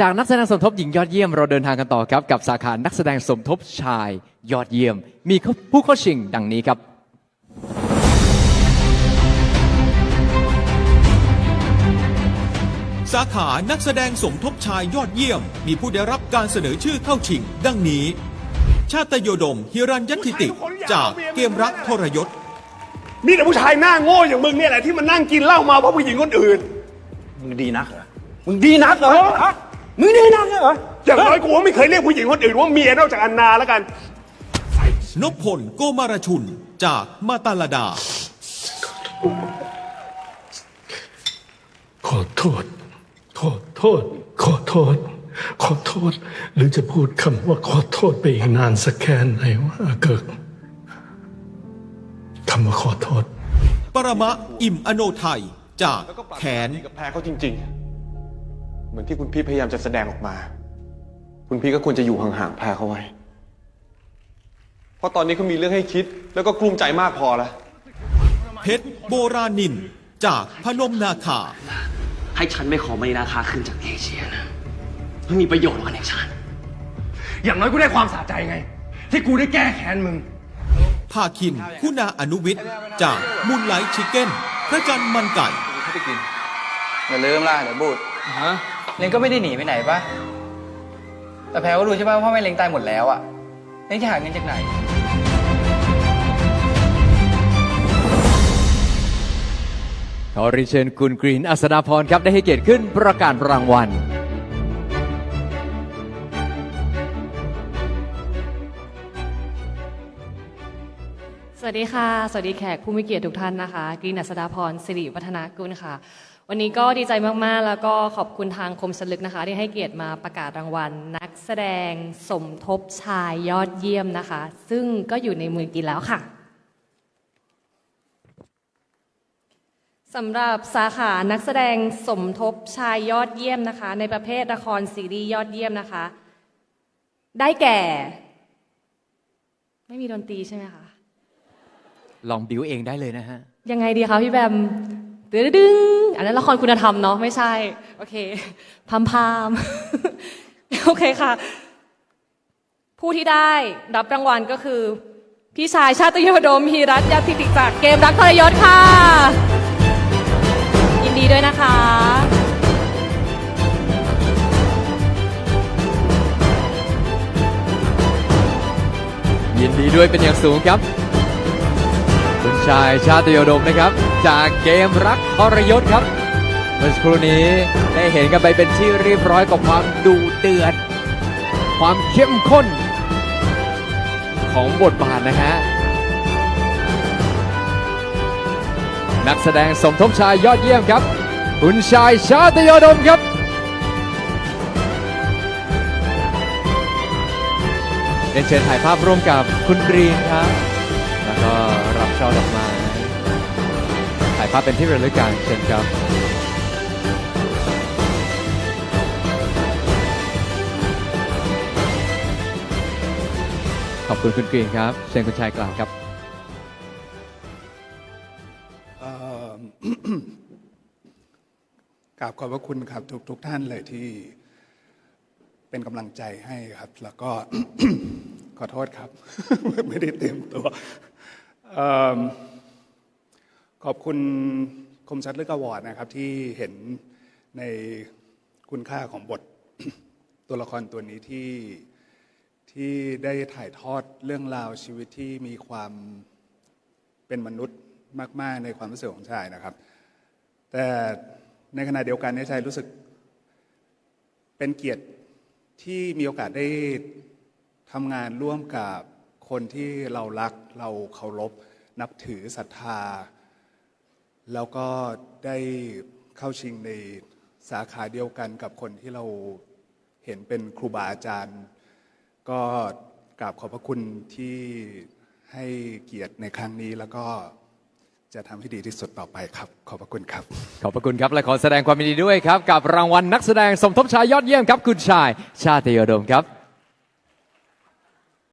จากนักแสดงสมทบหญิงยอดเยี่ยมเราเดินทางกันต่อครับ กับสาขานักแสดงสมทบชายยอดเยี่ยม มีผู้เข้าชิงดังนี้ครับ สาขานักแสดงสมทบชายยอดเยี่ยม มีผู้ได้รับการเสนอชื่อเข้าชิง ดังนี้ ชาตยโดม ฮิรัญยติติ จากเกมรักทรยศ มีแต่ผู้ชายหน้าโง่อย่างมึงเนี่ยแหละที่มันนั่งกินเหล้าเมาเพราะผู้หญิงคนอื่น มึงดีนักเหรอ มึงดีนักเหรอฮะ มึงดีนักเหรออย่างน้อยกูก็ไม่เคยเรียกผู้หญิงคนอื่นว่าเมียนอกจากอันนาแล้วกัน นพพลโกมารชุน จากมาตาลดา ขอโทษ ขอโทษ ขอโทษ ขอโทษ หรือจะพูดคำว่าขอโทษไปอีกนานสักแค่ไหนว่าเกิดคำว่าขอโทษ ปรมะอิ่มอโนไทย จากแขนกับแพรเขาจริงๆเห มือนที่คุณพี่พยายามจะแสดงออกมา คุณพี่ก็ควรจะอยู่ห่างๆแพรเขาไว้ เพราะตอนนี้เขามีเรื่องให้คิด แล้วก็กลุ้มใจมากพอแล้วเพชรโบราณินจากพนมนาคา ให้ฉันไม่ขอมณีราคาขึ้นจากเอเชียนะไม่มีประโยชน์กับในฉันอย่างน้อยกูได้ความสะใจไง ที่กูได้แก้แค้นมึงภาคินคุณาอนุวิทย์จากมูลไลท์ชิคเก้น พระจันทร์มันไก่อย่าลืมล่ะเดี๋ยวบูดฮะ เล้งก็ไม่ได้หนีไปไหนปะแต่แพรก็รู้ใช่ปะว่าแม่เล้งตายหมดแล้วอะเล้งจะหาเงินจากไหน ขอเรียนเชิญคุณกรีนอัศดาพรครับได้ให้เกียรติขึ้นประกาศรางวัล สวัสดีค่ะ สวัสดีแขกผู้มีเกียรติทุกท่านนะคะกรีนัสดาพรสิริวัฒนากุลค่ะ วันนี้ก็ดีใจมาก ๆ แล้วก็ขอบคุณทางคมสลึกนะคะ ที่ให้เกียรติมาประกาศรางวัล นักแสดงสมทบชายยอดเยี่ยมนะคะ ซึ่งก็อยู่ในมือกินแล้วค่ะสำหรับสาขานักแสดงสมทบชายยอดเยี่ยมนะคะ ในประเภทละครซีรีส์ยอดเยี่ยมนะคะ ได้แก่ ไม่มีดนตรีใช่ไหมคะลองบิวเองได้เลยนะฮะ ยังไงดีคะพี่แบม ตึ้ดึงอันนั้นละครคุณธรรมเนาะไม่ใช่ โอเค พามพามโอเคค่ะ ผู้ที่ได้รับรางวัลก็คือ พี่ชายชาติโยดมฮีรัตยาติติจากเกมรักทรยศค่ะ ยินดีด้วยนะคะ ยินดีด้วยเป็นอย่างสูงครับ คุณชายชาติโยดมนะครับ จากเกมรักทรยศครับ เมื่อสักครู่นี้ได้เห็นกันไปเป็นที่เรียบร้อยกับความดูเดือด ความเข้มข้น ของบทบาทนะฮะนักแสดงสมทบชายยอดเยี่ยมครับ คุณชายชาติโยดมครับเรียนเชิญถ่ายภาพร่วมกับคุณกรีนครับ ก็รับช่อดอกไม้ถ่ายภาพเป็นที่ระลึกกันเชิญครับขอบคุณคุณกรีนครับเชิญคุณชายกล่าวครับเอ่อกราบขอบพระคุณครับทุกทุกท่านเลยที่เป็นกำลังใจให้ครับ แล้วก็ขอโทษครับ ไม่ได้เตรียมตัว ขอบคุณคมชัดเลือกวอร์ดนะครับที่เห็นในคุณค่าของบทตัวละครตัวนี้ที่ที่ได้ถ่ายทอดเรื่องราวชีวิตที่มีความเป็นมนุษย์มาก ๆ ในความรู้สึกของชายนะครับ แต่ในขณะเดียวกันเนี่ยชายรู้สึกเป็นเกียรติที่มีโอกาสได้ทำงานร่วมกับคนที่เรารักเราเคารพ นับถือศรัทธา แล้วก็ได้เข้าชิงในสาขาเดียวกันกับคนที่เราเห็นเป็นครูบาอาจารย์ ก็กราบขอบพระคุณที่ให้เกียรติในครั้งนี้แล้วก็จะทำให้ดีที่สุดต่อไปครับ ขอบพระคุณครับ ขอบพระคุณครับ และขอแสดงความยินดีด้วยครับ กับรางวัลนักแสดงสมทบชายยอดเยี่ยมครับ คุณชาย ชาติโยดมครับ